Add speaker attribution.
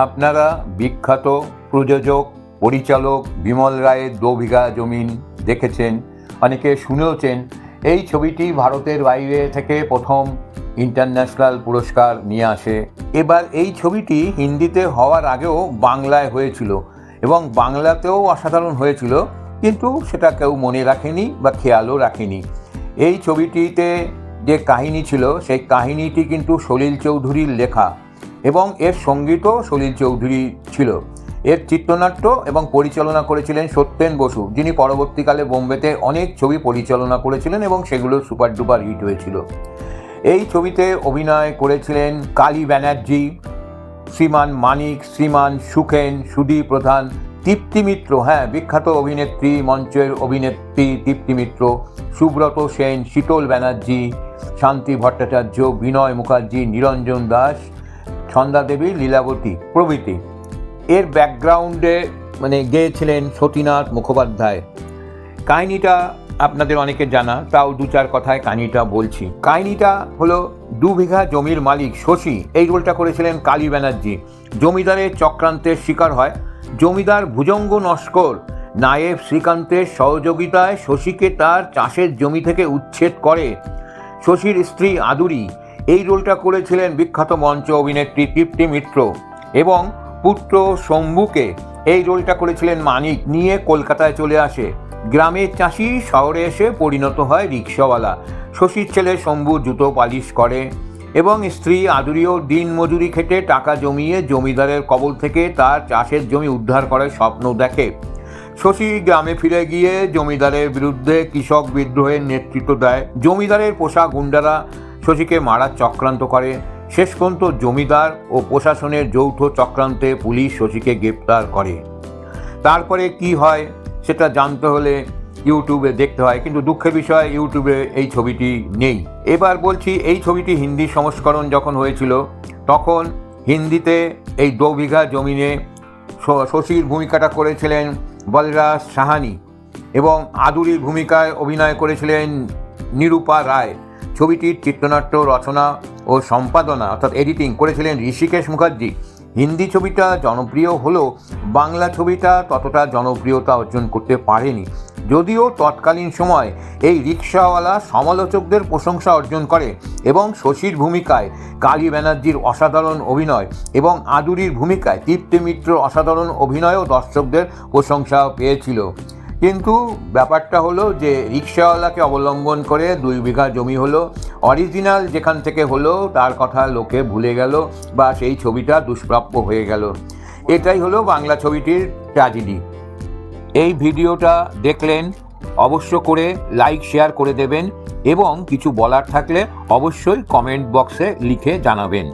Speaker 1: আপনারা বিখ্যাত প্রযোজক, পরিচালক বিমল রায়ের দো বিঘা জমিন দেখেছেন, অনেকে শুনেওছেন, এই ছবিটি ভারতের বাইরে থেকে প্রথম ইন্টারন্যাশনাল পুরস্কার নিয়ে আসে। এবার এই ছবিটি হিন্দিতে হওয়ার আগেও বাংলায় হয়েছিল এবং বাংলাতেও অসাধারণ হয়েছিল, কিন্তু সেটা কেউ মনে রাখেনি বা খেয়ালও রাখেনি। এই ছবিটিতে যে কাহিনী ছিল, সেই কাহিনীটি কিন্তু সলিল চৌধুরীর লেখা। এবং এর সঙ্গীতও সলিল চৌধুরী ছিল। এর চিত্রনাট্য এবং পরিচালনা করেছিলেন সত্যেন বসু, যিনি পরবর্তীকালে বোম্বেতে অনেক ছবি পরিচালনা করেছিলেন এবং সেগুলো সুপার ডুপার হিট হয়েছিল। এই ছবিতে অভিনয় করেছিলেন কালী ব্যানার্জি, শ্রীমান মানিক, শ্রীমান সুখেন সুধী প্রধান, তৃপ্তি মিত্র হ্যাঁ বিখ্যাত অভিনেত্রী মঞ্চের অভিনেত্রী তৃপ্তি মিত্র, সুব্রত সেন, শীতল ব্যানার্জি, শান্তি ভট্টাচার্য, বিনয় মুখার্জি, নিরঞ্জন দাস ছন্দা দেবী, লীলাবতী প্রভৃতি। এর ব্যাকগ্রাউন্ডে মানে গেয়েছিলেন সতীনাথ মুখোপাধ্যায়। কাহিনীটা আপনাদের অনেকে জানা, তাও দু চার কথায় কাহিনীটা বলছি। কাহিনীটা হলো, দু বিঘা জমির মালিক শশী, এই রোলটা করেছিলেন কালী ব্যানার্জি। জমিদারের চক্রান্তের শিকার হয়, জমিদার ভুজঙ্গ নস্কর। নায়েব শ্রীকান্তের সহযোগিতায় শশীকে তার চাষের জমি থেকে উচ্ছেদ করে। শশীর স্ত্রী আদুরি এই রোলটা করেছিলেন বিখ্যাত মঞ্চ অভিনেত্রী তৃপ্তি মিত্র এবং পুত্র শম্ভুকে। এই রোলটা করেছিলেন মানিক, নিয়ে কলকাতায় চলে আসে। গ্রামের চাষি শহরে এসে পরিণত হয় রিক্সাওয়ালা। শশীর ছেলে শম্ভু জুতো পালিশ করে এবং স্ত্রী আদুরিও দিন মজুরি খেটে টাকা জমিয়ে জমিদারের কবল থেকে তার চাষের জমি উদ্ধার করার স্বপ্ন দেখে। শশী গ্রামে ফিরে গিয়ে জমিদারের বিরুদ্ধে কৃষক বিদ্রোহের নেতৃত্ব দেয়। জমিদারের পোষা গুন্ডারা শশীকে মারার চক্রান্ত করে। শেষ পর্যন্ত জমিদার ও প্রশাসনের যৌথ চক্রান্তে পুলিশ শশীকে গ্রেপ্তার করে। তারপরে কি হয় সেটা জানতে হলে ইউটিউবে দেখতে হয়, কিন্তু দুঃখের বিষয় ইউটিউবে এই ছবিটি নেই। এবার বলছি, এই ছবিটি হিন্দি সংস্করণ যখন হয়েছিল, তখন হিন্দিতে এই দো বিঘা জমিনে শশীর ভূমিকাটা করেছিলেন বলরাজ সাহানি এবং আদুরির ভূমিকায় অভিনয় করেছিলেন নিরূপা রায়। ছবিটির চিত্রনাট্য, রচনা ও সম্পাদনা অর্থাৎ এডিটিং করেছিলেন ঋষিকেশ মুখার্জি। হিন্দি ছবিটা জনপ্রিয় হলেও বাংলা ছবিটা ততটা জনপ্রিয়তা অর্জন করতে পারেনি। যদিও তৎকালীন সময় এই রিক্সাওয়ালা সমালোচকদের প্রশংসা অর্জন করে এবং শশীর ভূমিকায় কালী ব্যানার্জির অসাধারণ অভিনয় এবং আদুরির ভূমিকায় তৃপ্তি মিত্র অসাধারণ অভিনয়ও দর্শকদের প্রশংসা পেয়েছিল। কিন্তু ব্যাপারটা হলো যে রিক্সাওয়ালাকে অবলম্বন করে দুই বিঘা জমি হলো অরিজিনাল যেখান থেকে হলো, তার কথা লোকে ভুলে গেল বা সেই ছবিটা দুষ্প্রাপ্য হয়ে গেল। এটাই হলো বাংলা ছবিটির ট্র্যাজেডি এই ভিডিওটা দেখলেন, অবশ্য করে লাইক শেয়ার করে দেবেন এবং কিছু বলার থাকলে অবশ্যই কমেন্ট বক্সে লিখে জানাবেন।